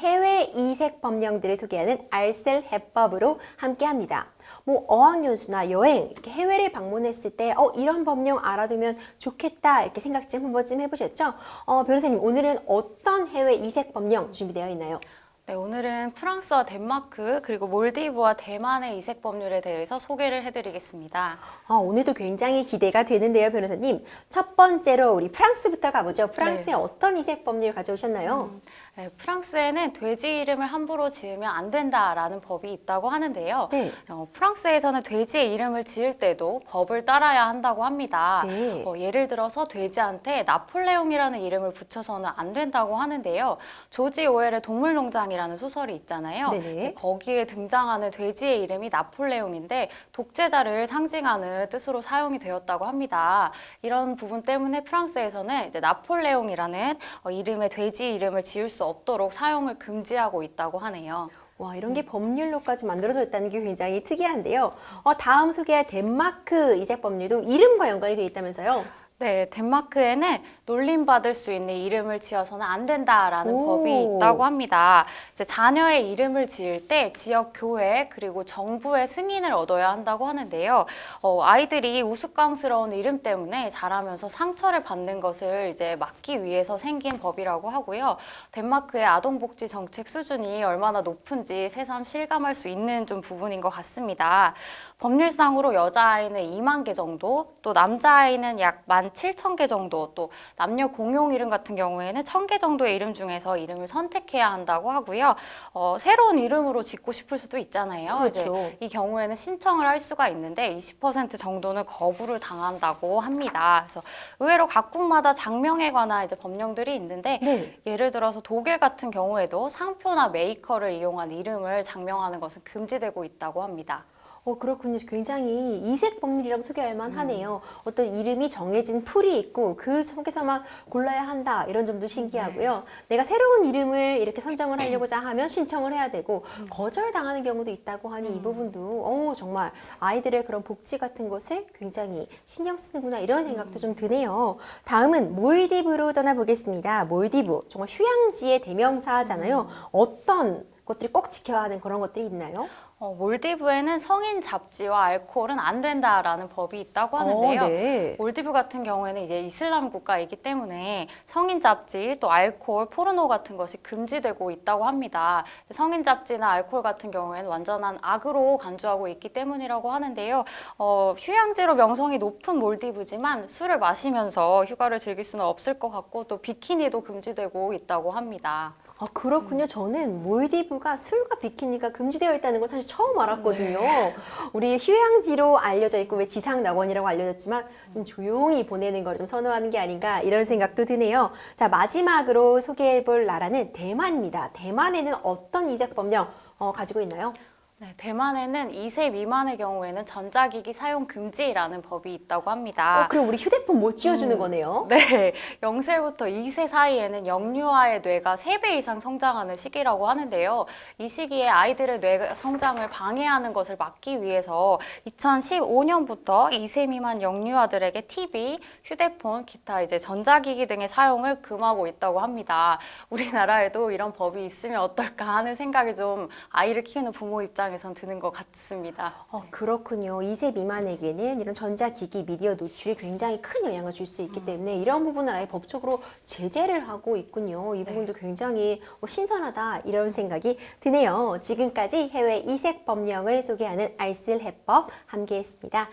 해외 이색 법령들을 소개하는 알쓸 해법으로 함께합니다. 뭐 어학연수나 여행 이렇게 해외를 방문했을 때 어, 이런 법령 알아두면 좋겠다 이렇게 생각 좀 한번쯤 해보셨죠? 어, 변호사님 오늘은 어떤 해외 이색 법령 준비되어 있나요? 네, 오늘은 프랑스와 덴마크 그리고 몰디브와 대만의 이색 법률에 대해서 소개를 해드리겠습니다. 아, 오늘도 굉장히 기대가 되는데요, 변호사님. 첫 번째로 우리 프랑스부터 가보죠. 프랑스에 어떤 이색 법률 가져오셨나요? 네, 프랑스에는 돼지 이름을 함부로 지으면 안 된다라는 법이 있다고 하는데요. 네. 어, 프랑스에서는 돼지의 이름을 지을 때도 법을 따라야 한다고 합니다. 네. 어, 예를 들어서 돼지한테 나폴레옹이라는 이름을 붙여서는 안 된다고 하는데요. 조지 오웰의 동물농장이라는 소설이 있잖아요. 이제 거기에 등장하는 돼지의 이름이 나폴레옹인데 독재자를 상징하는 뜻으로 사용이 되었다고 합니다. 이런 부분 때문에 프랑스에서는 이제 나폴레옹이라는 어, 이름의 돼지 이름을 지을 수 없도록 사용을 금지하고 있다고 하네요. 와, 이런 게 법률로까지 만들어져 있다는 게 굉장히 특이한데요. 어, 다음 소개할 덴마크 이색 법률도 이름과 연관이 되어 있다면서요? 네, 덴마크에는 놀림받을 수 있는 이름을 지어서는 안 된다라는 오. 법이 있다고 합니다. 이제 자녀의 이름을 지을 때 지역 교회 그리고 정부의 승인을 얻어야 한다고 하는데요. 어, 아이들이 우스꽝스러운 이름 때문에 자라면서 상처를 받는 것을 이제 막기 위해서 생긴 법이라고 하고요. 덴마크의 아동복지 정책 수준이 얼마나 높은지 새삼 실감할 수 있는 좀 부분인 것 같습니다. 법률상으로 여자아이는 2만 개 정도, 또 남자아이는 약1 만 7천 개 정도, 또 남녀 공용 이름 같은 경우에는 1,000개 정도의 이름 중에서 이름을 선택해야 한다고 하고요. 어, 새로운 이름으로 짓고 싶을 수도 있잖아요. 그렇죠. 이 경우에는 신청을 할 수가 있는데 20% 정도는 거부를 당한다고 합니다. 그래서 의외로 각국마다 장명에 관한 이제 법령들이 있는데 네. 예를 들어서 독일 같은 경우에도 상표나 메이커를 이용한 이름을 장명하는 것은 금지되고 있다고 합니다. 어, 그렇군요. 굉장히 이색 법률이라고 소개할 만하네요. 어떤 이름이 정해진 풀이 있고 그 속에서만 골라야 한다. 이런 점도 신기하고요. 내가 새로운 이름을 이렇게 선정을 하려고자 하면 신청을 해야 되고 거절당하는 경우도 있다고 하니 이 부분도 어, 정말 아이들의 그런 복지 같은 것을 굉장히 신경 쓰는구나 이런 생각도 좀 드네요. 다음은 몰디브로 떠나보겠습니다. 몰디브 정말 휴양지의 대명사잖아요. 어떤 것들이 꼭 지켜야 하는 그런 것들이 있나요? 어, 몰디브에는 성인 잡지와 알코올은 안 된다라는 법이 있다고 하는데요. 어, 네. 몰디브 같은 경우에는 이제 이슬람 국가이기 때문에 성인 잡지 또 알코올, 포르노 같은 것이 금지되고 있다고 합니다. 성인 잡지나 알코올 같은 경우에는 완전한 악으로 간주하고 있기 때문이라고 하는데요. 어, 휴양지로 명성이 높은 몰디브지만 술을 마시면서 휴가를 즐길 수는 없을 것 같고 또 비키니도 금지되고 있다고 합니다. 아, 그렇군요. 저는 몰디브가 술과 비키니가 금지되어 있다는 건 사실 처음 알았거든요. 우리 휴양지로 알려져 있고 왜 지상 낙원이라고 알려졌지만 좀 조용히 보내는 걸 좀 선호하는 게 아닌가 이런 생각도 드네요. 자, 마지막으로 소개해 볼 나라는 대만입니다. 대만에는 어떤 이색 법령 어, 가지고 있나요? 네, 대만에는 2세 미만의 경우에는 전자기기 사용 금지라는 법이 있다고 합니다. 어, 그럼 우리 휴대폰 못 쥐어주는 거네요. 네, 0세부터 2세 사이에는 영유아의 뇌가 3배 이상 성장하는 시기라고 하는데요. 이 시기에 아이들의 뇌 성장을 방해하는 것을 막기 위해서 2015년부터 2세 미만 영유아들에게 TV, 휴대폰, 기타 이제 전자기기 등의 사용을 금하고 있다고 합니다. 우리나라에도 이런 법이 있으면 어떨까 하는 생각이 좀 아이를 키우는 부모 입장에 선 드는 것 같습니다. 어, 그렇군요. 2세 미만에게는 이런 전자기기 미디어 노출이 굉장히 큰 영향을 줄수 음. 있기 때문에 이런 부분을 아예 법적으로 제재를 하고 있군요. 네. 이 부분도 굉장히 어, 신선하다 이런 생각이 드네요. 지금까지 해외 이색 법령을 소개하는 알쓸 해법 함께했습니다.